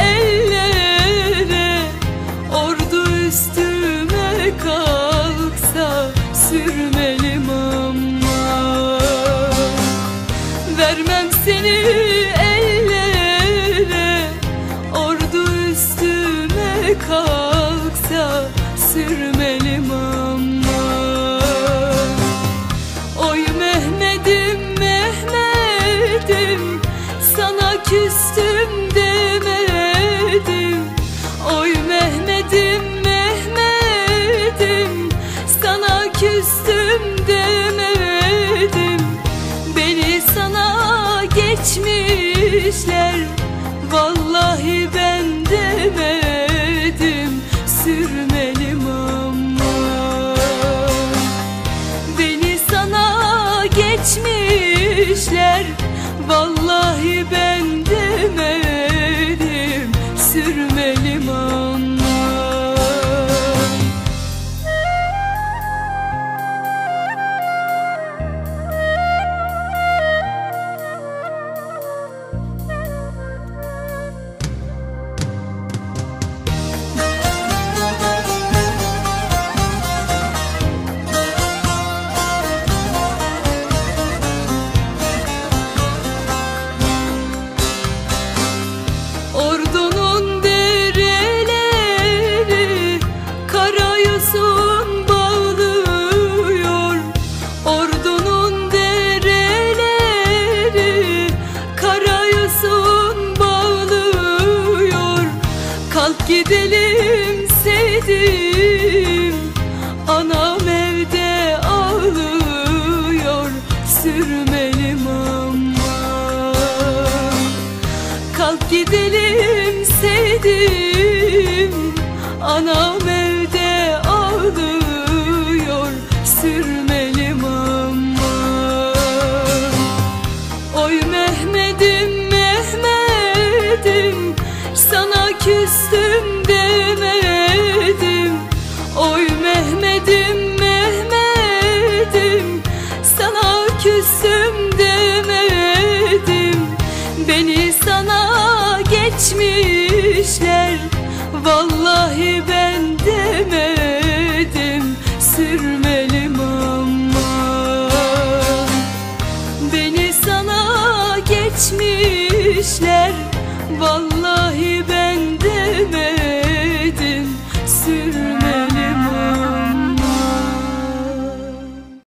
ellere Ordu üstüme kalksa Sürmelim ama. Vermem seni ellere Ordu üstüme kalksa Sürmelim ama. Oy Mehmet'im Mehmet'im Sana küstüm geçmişler Vallahi ben demedim Sürmelim ama Beni sana geçmişler Vallahi ben gidelim sevdim. Anam evde ağlıyor Sürmelim ama Kalk gidelim sevdim. Anam evde sana geçmişler. Vallahi ben demedim Sürmelim ama. Beni sana geçmişler. Vallahi